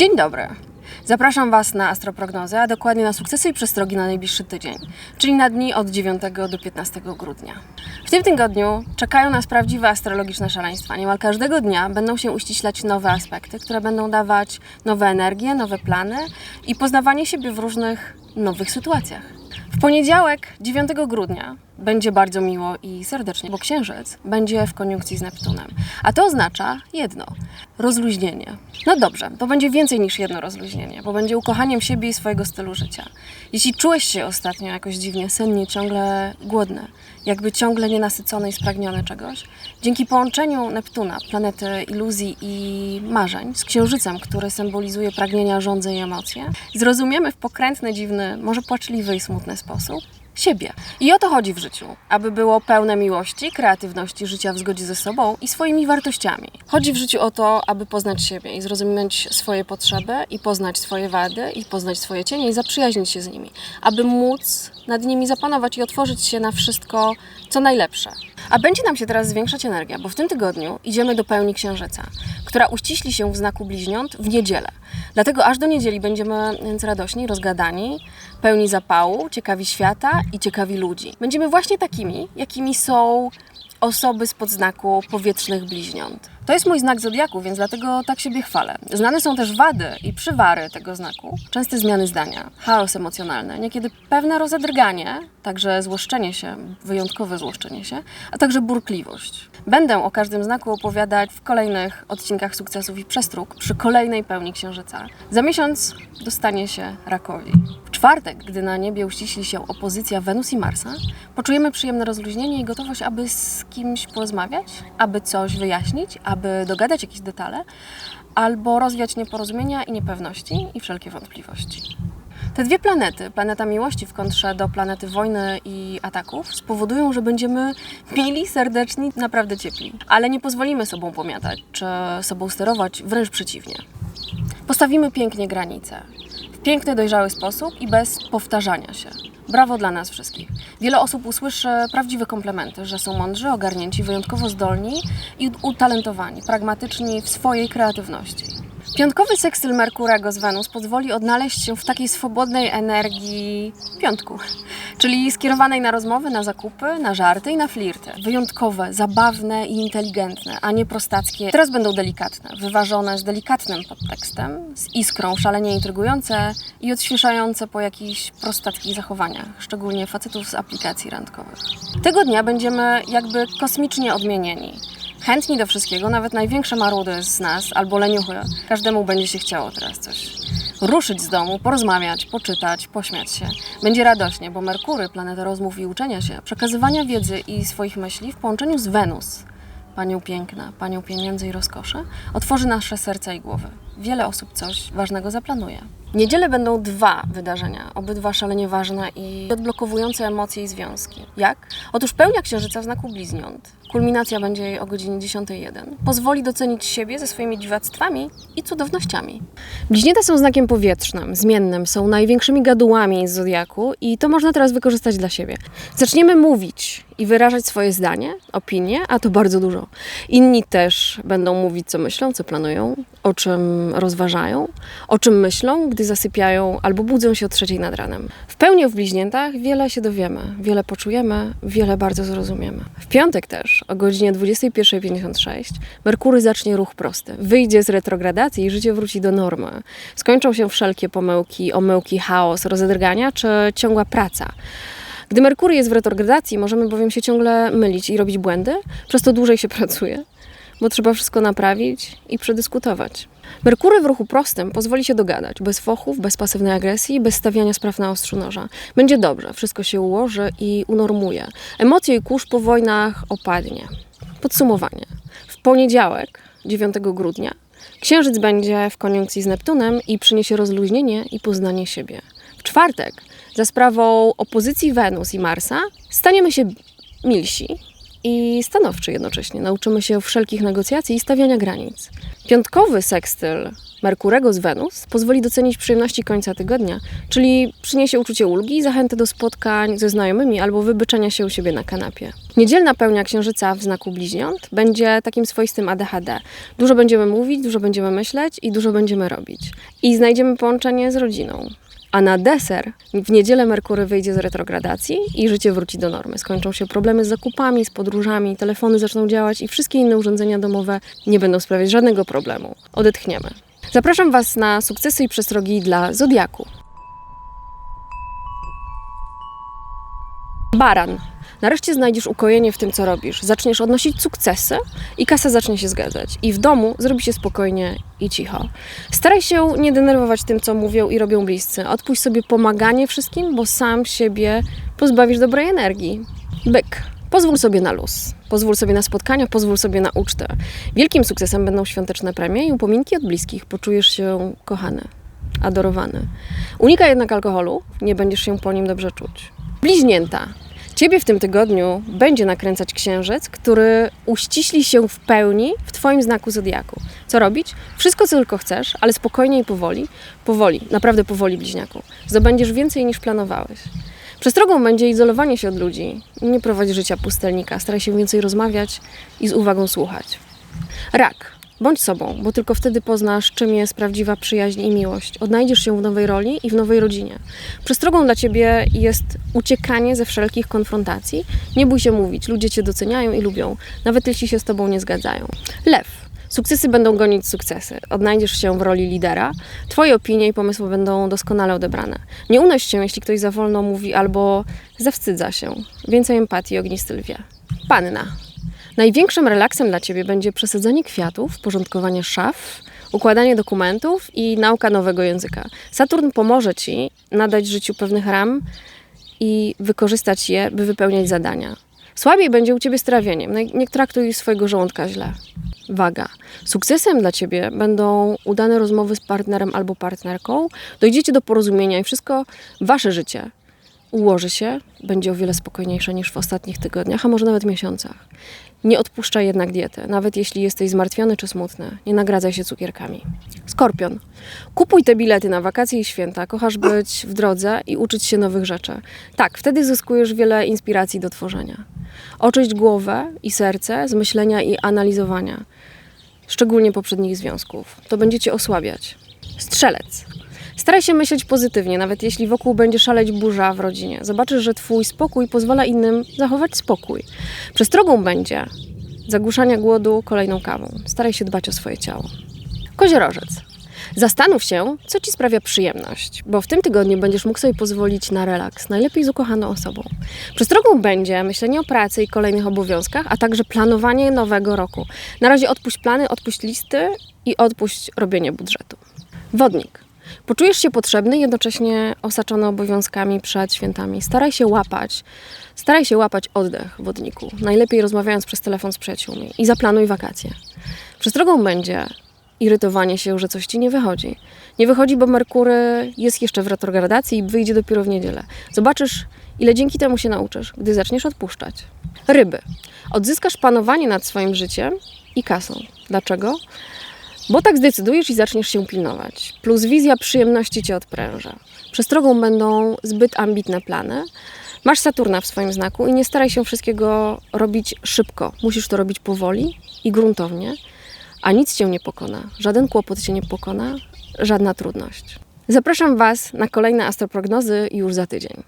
Dzień dobry. Zapraszam Was na astroprognozę, a dokładnie na sukcesy i przestrogi na najbliższy tydzień, czyli na dni od 9 do 15 grudnia. W tym tygodniu czekają nas prawdziwe astrologiczne szaleństwa. Niemal każdego dnia będą się uściślać nowe aspekty, które będą dawać nowe energie, nowe plany i poznawanie siebie w różnych nowych sytuacjach. W poniedziałek, 9 grudnia, będzie bardzo miło i serdecznie, bo Księżyc będzie w koniunkcji z Neptunem. A to oznacza jedno rozluźnienie. No dobrze, to będzie więcej niż jedno rozluźnienie, bo będzie ukochaniem siebie i swojego stylu życia. Jeśli czułeś się ostatnio jakoś dziwnie sennie, ciągle głodny, jakby ciągle nienasycony i spragniony czegoś, dzięki połączeniu Neptuna, planety iluzji i marzeń, z Księżycem, który symbolizuje pragnienia, żądze i emocje, zrozumiemy w pokrętny, dziwny, może płaczliwy i smutny sposób siebie. I o to chodzi w życiu, aby było pełne miłości, kreatywności, życia w zgodzie ze sobą i swoimi wartościami. Chodzi w życiu o to, aby poznać siebie i zrozumieć swoje potrzeby i poznać swoje wady i poznać swoje cienie i zaprzyjaźnić się z nimi, aby móc nad nimi zapanować i otworzyć się na wszystko, co najlepsze. A będzie nam się teraz zwiększać energia, bo w tym tygodniu idziemy do pełni księżyca, która uściśli się w znaku bliźniąt w niedzielę. Dlatego aż do niedzieli będziemy więc radośni, rozgadani, pełni zapału, ciekawi świata i ciekawi ludzi. Będziemy właśnie takimi, jakimi są osoby z podznaku powietrznych bliźniąt. To jest mój znak zodiaku, więc dlatego tak siebie chwalę. Znane są też wady i przywary tego znaku, częste zmiany zdania, chaos emocjonalny, niekiedy pewne rozedrganie, także złoszczenie się, wyjątkowe złoszczenie się, a także burkliwość. Będę o każdym znaku opowiadać w kolejnych odcinkach sukcesów i przestróg przy kolejnej pełni księżyca. Za miesiąc dostanie się rakowi. Czwartek, gdy na niebie uściśli się opozycja Wenus i Marsa, poczujemy przyjemne rozluźnienie i gotowość, aby z kimś porozmawiać, aby coś wyjaśnić, aby dogadać jakieś detale, albo rozwiać nieporozumienia i niepewności i wszelkie wątpliwości. Te dwie planety, planeta miłości w kontrze do planety wojny i ataków, spowodują, że będziemy mili, serdeczni, naprawdę ciepli. Ale nie pozwolimy sobą pomiatać czy sobą sterować, wręcz przeciwnie. Postawimy pięknie granice. Piękny, dojrzały sposób i bez powtarzania się. Brawo dla nas wszystkich. Wiele osób usłyszy prawdziwe komplementy, że są mądrzy, ogarnięci, wyjątkowo zdolni i utalentowani, pragmatyczni w swojej kreatywności. Piątkowy sekstyl Merkurego z Wenus pozwoli odnaleźć się w takiej swobodnej energii piątku, czyli skierowanej na rozmowy, na zakupy, na żarty i na flirty. Wyjątkowe, zabawne i inteligentne, a nie prostackie. Teraz będą delikatne, wyważone z delikatnym podtekstem, z iskrą, szalenie intrygujące i odświeżające po jakichś prostackich zachowaniach, szczególnie facetów z aplikacji randkowych. Tego dnia będziemy jakby kosmicznie odmienieni. Chętni do wszystkiego, nawet największe marudy z nas albo leniuchy. Każdemu będzie się chciało teraz coś ruszyć z domu, porozmawiać, poczytać, pośmiać się. Będzie radośnie, bo Merkury, planeta rozmów i uczenia się, przekazywania wiedzy i swoich myśli w połączeniu z Wenus, panią piękna, panią pieniędzy i rozkoszy, otworzy nasze serca i głowy. Wiele osób coś ważnego zaplanuje. W niedzielę będą dwa wydarzenia, obydwa szalenie ważne i odblokowujące emocje i związki. Jak? Otóż pełnia księżyca w znaku bliźniąt. Kulminacja będzie jej o godzinie 10.01. Pozwoli docenić siebie ze swoimi dziwactwami i cudownościami. Bliźnięta są znakiem powietrznym, zmiennym, są największymi gadułami z zodiaku i to można teraz wykorzystać dla siebie. Zaczniemy mówić i wyrażać swoje zdanie, opinie, a to bardzo dużo. Inni też będą mówić, co myślą, co planują, o czym rozważają, o czym myślą, gdy zasypiają albo budzą się o trzeciej nad ranem. W pełni w bliźniętach wiele się dowiemy, wiele poczujemy, wiele bardzo zrozumiemy. W piątek też o godzinie 21.56 Merkury zacznie ruch prosty. Wyjdzie z retrogradacji i życie wróci do normy. Skończą się wszelkie pomyłki, omyłki, chaos, rozedrgania czy ciągła praca. Gdy Merkury jest w retrogradacji, możemy bowiem się ciągle mylić i robić błędy, przez to dłużej się pracuje, bo trzeba wszystko naprawić i przedyskutować. Merkury w ruchu prostym pozwoli się dogadać, bez fochów, bez pasywnej agresji, bez stawiania spraw na ostrzu noża. Będzie dobrze, wszystko się ułoży i unormuje. Emocje i kurz po wojnach opadnie. Podsumowanie. W poniedziałek, 9 grudnia, Księżyc będzie w koniunkcji z Neptunem i przyniesie rozluźnienie i poznanie siebie. W czwartek, za sprawą opozycji Wenus i Marsa, staniemy się milsi i stanowczy jednocześnie. Nauczymy się wszelkich negocjacji i stawiania granic. Piątkowy sekstyl Merkurego z Wenus pozwoli docenić przyjemności końca tygodnia, czyli przyniesie uczucie ulgi i zachętę do spotkań ze znajomymi albo wybyczenia się u siebie na kanapie. Niedzielna pełnia księżyca w znaku bliźniąt będzie takim swoistym ADHD. Dużo będziemy mówić, dużo będziemy myśleć i dużo będziemy robić. I znajdziemy połączenie z rodziną. A na deser w niedzielę Merkury wyjdzie z retrogradacji i życie wróci do normy. Skończą się problemy z zakupami, z podróżami, telefony zaczną działać i wszystkie inne urządzenia domowe nie będą sprawiać żadnego problemu. Odetchniemy. Zapraszam Was na sukcesy i przestrogi dla Zodiaku. Baran. Nareszcie znajdziesz ukojenie w tym, co robisz. Zaczniesz odnosić sukcesy i kasa zacznie się zgadzać. I w domu zrobi się spokojnie i cicho. Staraj się nie denerwować tym, co mówią i robią bliscy. Odpuść sobie pomaganie wszystkim, bo sam siebie pozbawisz dobrej energii. Byk. Pozwól sobie na luz. Pozwól sobie na spotkania, pozwól sobie na ucztę. Wielkim sukcesem będą świąteczne premie i upominki od bliskich. Poczujesz się kochany, adorowany. Unikaj jednak alkoholu, nie będziesz się po nim dobrze czuć. Bliźnięta. Ciebie w tym tygodniu będzie nakręcać księżyc, który uściśli się w pełni w Twoim znaku zodiaku. Co robić? Wszystko, co tylko chcesz, ale spokojnie i powoli. Powoli, naprawdę powoli, bliźniaku. Zdobędziesz więcej niż planowałeś. Przestrogą będzie izolowanie się od ludzi. Nie prowadź życia pustelnika. Staraj się więcej rozmawiać i z uwagą słuchać. Rak. Bądź sobą, bo tylko wtedy poznasz, czym jest prawdziwa przyjaźń i miłość. Odnajdziesz się w nowej roli i w nowej rodzinie. Przestrogą dla ciebie jest uciekanie ze wszelkich konfrontacji. Nie bój się mówić, ludzie cię doceniają i lubią, nawet jeśli się z tobą nie zgadzają. Lew. Sukcesy będą gonić sukcesy. Odnajdziesz się w roli lidera. Twoje opinie i pomysły będą doskonale odebrane. Nie unoś się, jeśli ktoś za wolno mówi albo zawstydza się. Więcej empatii, ognisty lwie. Panna. Największym relaksem dla Ciebie będzie przesadzanie kwiatów, porządkowanie szaf, układanie dokumentów i nauka nowego języka. Saturn pomoże Ci nadać życiu pewnych ram i wykorzystać je, by wypełniać zadania. Słabiej będzie u Ciebie z trawieniem. Nie traktuj swojego żołądka źle. Waga. Sukcesem dla Ciebie będą udane rozmowy z partnerem albo partnerką. Dojdziecie do porozumienia i wszystko Wasze życie ułoży się, będzie o wiele spokojniejsze niż w ostatnich tygodniach, a może nawet miesiącach. Nie odpuszczaj jednak diety, nawet jeśli jesteś zmartwiony czy smutny. Nie nagradzaj się cukierkami. Skorpion. Kupuj te bilety na wakacje i święta. Kochasz być w drodze i uczyć się nowych rzeczy. Tak, wtedy zyskujesz wiele inspiracji do tworzenia. Oczyść głowę i serce z myślenia i analizowania, szczególnie poprzednich związków. To będzie cię osłabiać. Strzelec. Staraj się myśleć pozytywnie, nawet jeśli wokół będzie szaleć burza w rodzinie. Zobaczysz, że Twój spokój pozwala innym zachować spokój. Przestrogą będzie zagłuszania głodu kolejną kawą. Staraj się dbać o swoje ciało. Koziorożec. Zastanów się, co Ci sprawia przyjemność, bo w tym tygodniu będziesz mógł sobie pozwolić na relaks, najlepiej z ukochaną osobą. Przestrogą będzie myślenie o pracy i kolejnych obowiązkach, a także planowanie nowego roku. Na razie odpuść plany, odpuść listy i odpuść robienie budżetu. Wodnik. Poczujesz się potrzebny, jednocześnie osaczony obowiązkami przed świętami. Staraj się łapać, staraj się łapać oddech w wodniku. Najlepiej rozmawiając przez telefon z przyjaciółmi i zaplanuj wakacje. Przestrogą będzie irytowanie się, że coś ci nie wychodzi. Nie wychodzi, bo Merkury jest jeszcze w retrogradacji i wyjdzie dopiero w niedzielę. Zobaczysz, ile dzięki temu się nauczysz, gdy zaczniesz odpuszczać. Ryby. Odzyskasz panowanie nad swoim życiem i kasą. Dlaczego? Bo tak zdecydujesz i zaczniesz się pilnować. Plus wizja przyjemności cię odpręża. Przestrogą będą zbyt ambitne plany. Masz Saturna w swoim znaku i nie staraj się wszystkiego robić szybko. Musisz to robić powoli i gruntownie, a nic cię nie pokona. Żaden kłopot cię nie pokona, żadna trudność. Zapraszam Was na kolejne astroprognozy już za tydzień.